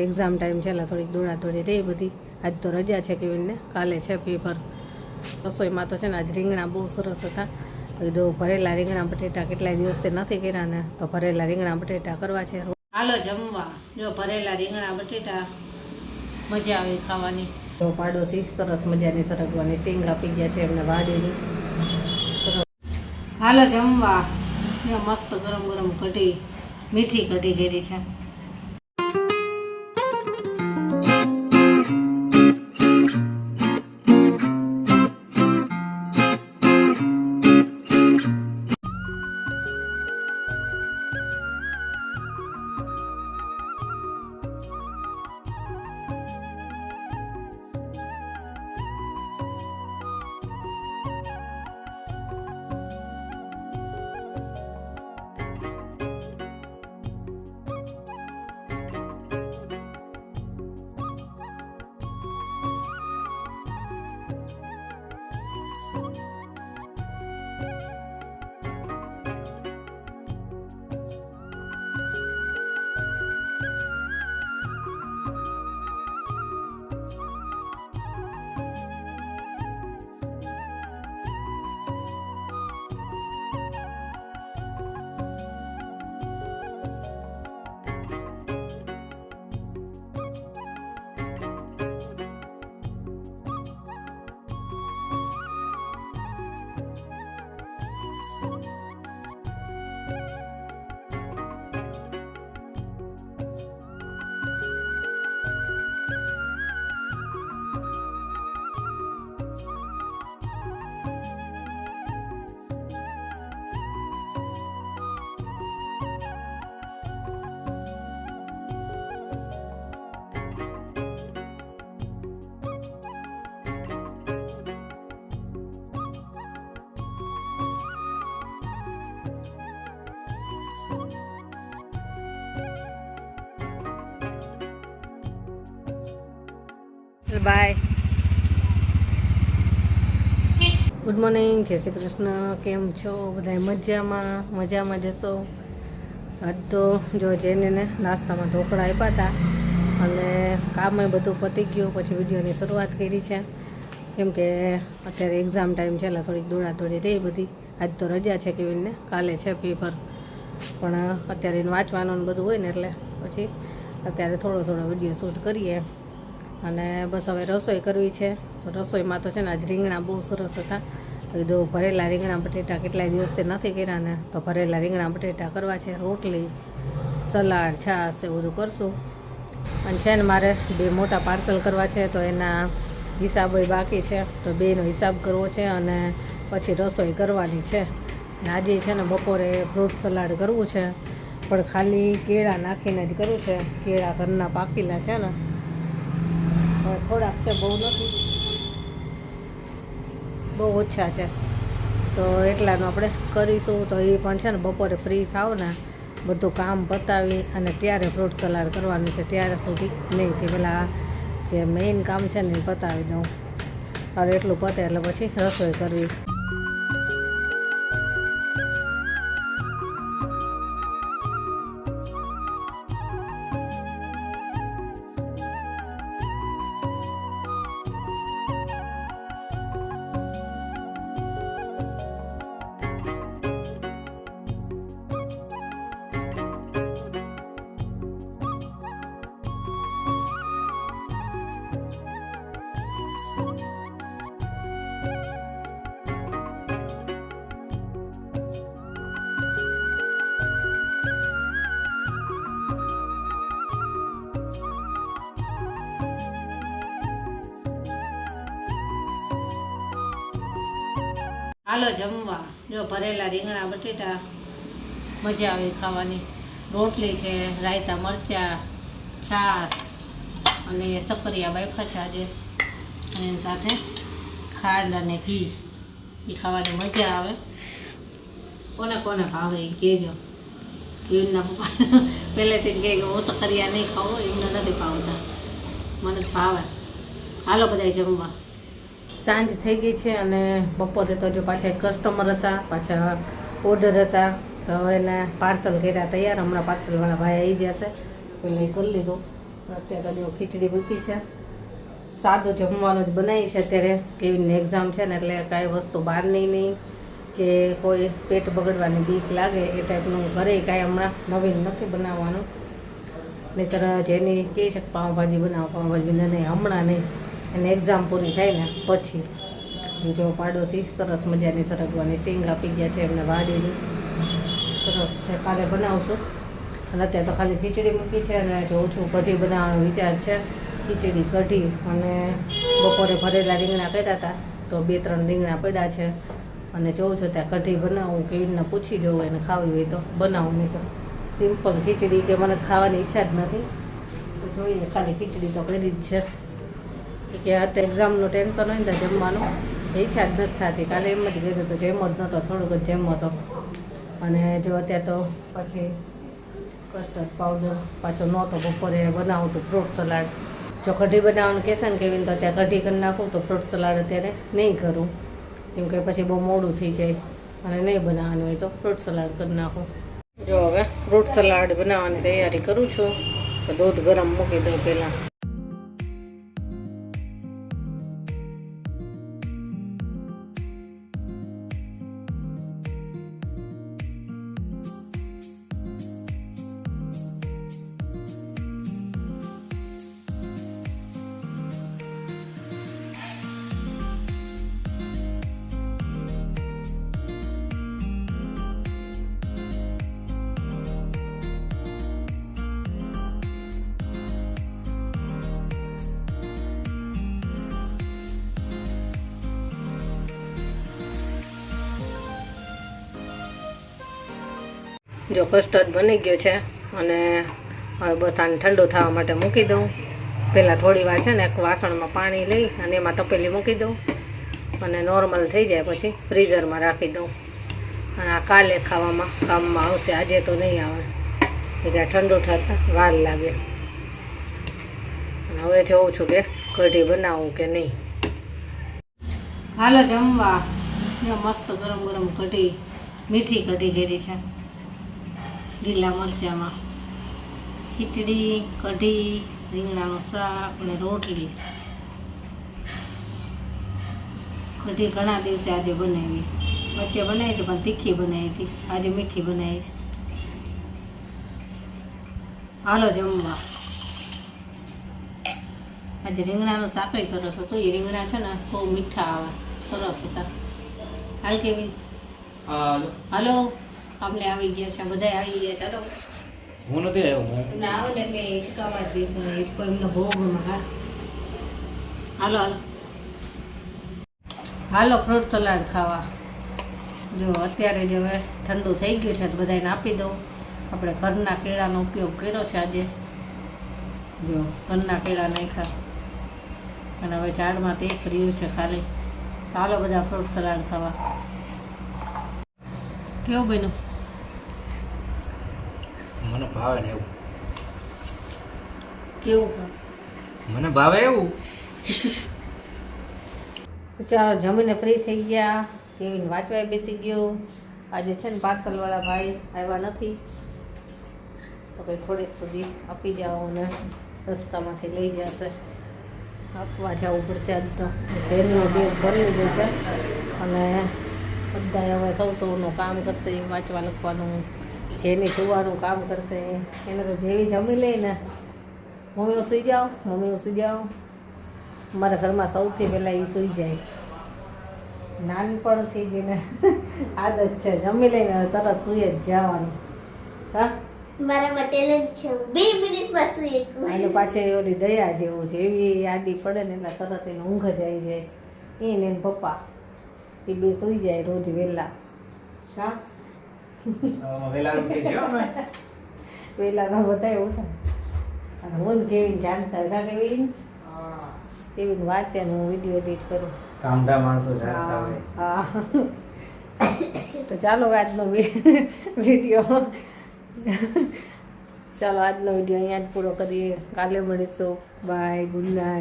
Exam time છે, એટલે થોડીક દોડાદોડી રહી બધી. આજ તો રજા છે કેવીનને. કાલે છે પેપર રસોઈમાં તો છે ને આજ રીંગણા બહુ સરસ હતા. તો ભરેલા રીંગણા બટેટા કેટલાય દિવસથી નથી કર્યા ને, તો ભરેલા રીંગણા બટેટા કરવા છે. હાલો જમવા. જો ભરેલા રીંગણા બટેટા, મજા આવે ખાવાની. તો પાડોશી સરસ મજાની સરગવાની સિંગ આપી ગયા છે એમને વાડીની. હાલો જમવા. મસ્ત ગરમ ગરમ કઢી, મીઠી કઢી કરી છે. બાય. ગુડ મોર્નિંગ જય શ્રી કૃષ્ણ. કેમ છો? બધા મજામાં? મજામાં જશો આજ તો જો જેને ને નાસ્તામાં ઢોકળા આપ્યા હતા, અને કામે બધું પતી ગયું, પછી વિડીયોની શરૂઆત કરી છે. કેમ કે અત્યારે એક્ઝામ ટાઈમ છે, એટલે થોડીક દોડાદોડી રહી બધી. આજ તો રજા છે કેવીને કાલે છે પેપર પણ અત્યારે વાંચવાનું બધું હોય ને એટલે પછી અત્યારે થોડો થોડો વીડિયો શૂટ કરીએ. અને બસ હવે રસોઈ કરવી છે. તો રસોઈમાં તો છે ને આજ રીંગણા બહુ સરસ હતા. કીધું ભરેલા રીંગણા બટેટા કેટલાય દિવસથી નથી કર્યા ને, તો ભરેલા રીંગણા બટેટા કરવા છે, રોટલી, સલાડ, છાશ એ બધું કરશું. અને છે ને મારે બે મોટા પાર્સલ કરવા છે, તો એના હિસાબ બાકી છે. તો બેનો હિસાબ કરવો છે અને પછી રસોઈ કરવાની છે. અને આજે છે ને બપોરે ફ્રૂટ સલાડ કરવું છે. પણ ખાલી કેળા નાખીને જ કરવું છે. કેળા ઘરના પાકેલા છે ને. થોડાક છે, બહુ નથી. બહુ ઓછા છે. તો એટલાનું આપણે કરીશું. તો એ પણ છે ને, બપોરે ફ્રી થાવ ને, બધું કામ પતાવી અને ત્યારે ફ્રૂટ સલાડ કરવાનું છે. ત્યારે સુધી નહીં કે પેલા જે મેઇન કામ છે ને, એ પતાવી દઉં. હવે એટલું પતે એટલે પછી રસોઈ કરવી. હાલો જમવા. જો ભરેલા રીંગણા, બટેટા, મજા આવે ખાવાની. રોટલી છે, રાયતા મરચાં છાસ અને સકરિયા બાફા છે આજે. અને એની સાથે ખાંડ અને ઘી. એ ખાવાની મજા આવે. કોને કોને ભાવે એ કહેજો. ઘીના પપ્પા પહેલેથી જ કહે કે હું સકરિયા નહીં ખાવો એમને નથી ભાવતા. મને ભાવે. હાલો બધા જમવા. સાંજ થઈ ગઈ છે અને બપોરે તો જો પાછા કસ્ટમર હતા, પાછા ઓર્ડર હતા. તો હવે એને પાર્સલ કર્યા તૈયાર. હમણાં પાર્સલવાળા ભાઈ આવી જશે એટલે પેલા કરી લીધું. અત્યારે જો ખીચડી મૂકી છે. સાદું જમવાનું જ બનાવી છે અત્યારે. કેવી એક્ઝામ છે ને એટલે કાંઈ વસ્તુ બહારની નહીં કે કોઈ પેટ બગડવાની બીક લાગે એ ટાઈપનું ઘરે કાંઈ હમણાં નવીન નથી બનાવવાનું. નહીતર જેની કહે છે પાઉંભાજી બનાવો, પાઉંભાજી નહીં, હમણાં નહીં. અને એક્ઝામ પૂરી થાય ને પછી જો પાડોશી સરસ મજાની સરગવાની સિંગ આપી ગયા છે એમને વાડીની. સરસ છે. કાલે બનાવશું. અને અત્યારે તો ખાલી ખીચડી મૂકી છે અને જોઉં છું કઢી બનાવવાનો વિચાર છે. ખીચડી, કઢી અને બપોરે ભરેલા રીંગણા કર્યા હતા તો બે ત્રણ રીંગણા પડ્યા છે. અને જોઉં છું ત્યાં કઢી બનાવું કેવી રીતના પૂછી જોઉં એને ખાવી હોય તો બનાવું નહીં તો. સિમ્પલ ખીચડી કે મને ખાવાની ઈચ્છા જ નથી. તો જોઈએ, ખાલી ખીચડી તો કરી જ છે. કે અત્યારે એક્ઝામનું ટેન્શન હોય ને તો જમવાનું. ઈચ્છા જ નથી થતી. કાલે એમ જ કીધું તો જેમ જ નહોતો, થોડુંક જ જેમ હતો. અને જો અત્યારે તો પછી કસ્ટર્ડ પાવડર પાછો નહોતો બપોરે બનાવું તો ફ્રૂટ સલાડ જો કઢી બનાવવાનું કહેશે ને કેવીને, તો ત્યાં કઢી કરી નાખું તો ફ્રૂટ સલાડ અત્યારે નહીં કરું. કેમ કે પછી બહુ મોડું થઈ જાય અને નહીં બનાવવાનું હોય તો ફ્રૂટ સલાડ કરી નાખું. જો હવે ફ્રૂટ સલાડ બનાવવાની તૈયારી કરું છું. તો દૂધ ગરમ મૂકી દઉં પહેલાં. જો કસ્ટર્ડ બની ગયો છે અને હવે બસ આને ઠંડુ થવા માટે મૂકી દઉં. પહેલાં થોડી વાર છે ને એક વાસણમાં પાણી લઈ અને એમાં તપેલી મૂકી દઉં અને નોર્મલ થઈ જાય પછી ફ્રીઝરમાં રાખી દઉં. અને આ કાલે ખાવામાં કામમાં આવશે, આજે તો નહીં આવે. એ કે ઠંડુ થતા વાર લાગે. અને હવે જોઉં છું કે કઢી બનાવું કે નહીં. હાલો જમવા. મસ્ત ગરમ ગરમ કઢી, મીઠી કઢી ઘેરી છે. લીલા મરચાંમાં ખીચડી કઢી રીંગણાનું શાક અને રોટલી. કઢી ઘણા દિવસે આજે બનાવી. વચ્ચે બનાવી હતી પણ તીખી બનાવી હતી. આજે મીઠી બનાવી છે. હાલો જમવા. આજે રીંગણાનું શાકય સરસ હતું. એ રીંગણા છે ને બહુ મીઠા આવે. સરસ હતા. હાલ કેવી? હાલો. આપણે આવી ગયા છે બધા આવી ગયા છે. હાલો. હું નથી આવ્યો હું. એમને આવે ને એટલે હિંચકામાં જ બેસું હિંચકો એમનો બહુ ગમે. હા. હાલો હાલો. હાલો ફ્રૂટ સલાડ ખાવા. જો અત્યારે જ હવે ઠંડુ થઈ ગયું છે તો બધાને આપી દઉં. આપણે ઘરના કેળાનો ઉપયોગ કર્યો છે આજે. જો ઘરના કેળા નાખ્યા. અને હવે ઝાડમાં તે ફર્યું છે ખાલી. હાલો બધા ફ્રૂટ સલાડ ખાવા. કેવું બન્યું? મને ભાવે ને એવું. કેવું પણ? મને ભાવે એવું. ચાલો જમીને ફ્રી થઈ ગયા. કેવીને વાંચવાય બેસી ગયો. આજે છે ને પાર્સલવાળા ભાઈ આવ્યા નથી. તો કંઈ થોડીક સુધી આપી જાઓ અને રસ્તામાંથી લઈ જશે. આપવા જવું પડશે આજ તો. જેનો બેગ ભરી લીધું છે. અને બધા હવે સૌ સૌનું કામ કરશે વાંચવા લખવાનું. જેની સુવાનું કામ કરશે એને તો જેવી જમી લે ને. મમ્મીઓ સુઈ જાઓ મમ્મીઓ સુઈ જાઓ મારા ઘરમાં સૌથી પહેલાં એ સૂઈ જાય. નાનપણથી જ એને આદત છે જમી લઈને તરત સૂઈ જ જવાનું. હા? મારા માટે છે બે મિનિટમાં સુઈ અને પાછી ઓલી દયા જેવું છે એવી આડી પડે ને એટલે તરત એને ઊંઘ જ આવી જાય. એને પપ્પા એ બે સૂઈ જાય રોજ વહેલા. હા? વેલાનું થઈ છે અમે વહેલા બધા ઉઠા અને હું ને જાણતા કા કેવી કેવીન વાંચે હું વીડિયો એડિટ કરું. કામડા માણસો જાણતા હા હોય. હા. તો ચાલો આજનો વીડિયો ચાલો આજનો વીડિયો અહીંયા જ પૂરો કરીએ. કાલે મળીશું. Bye good night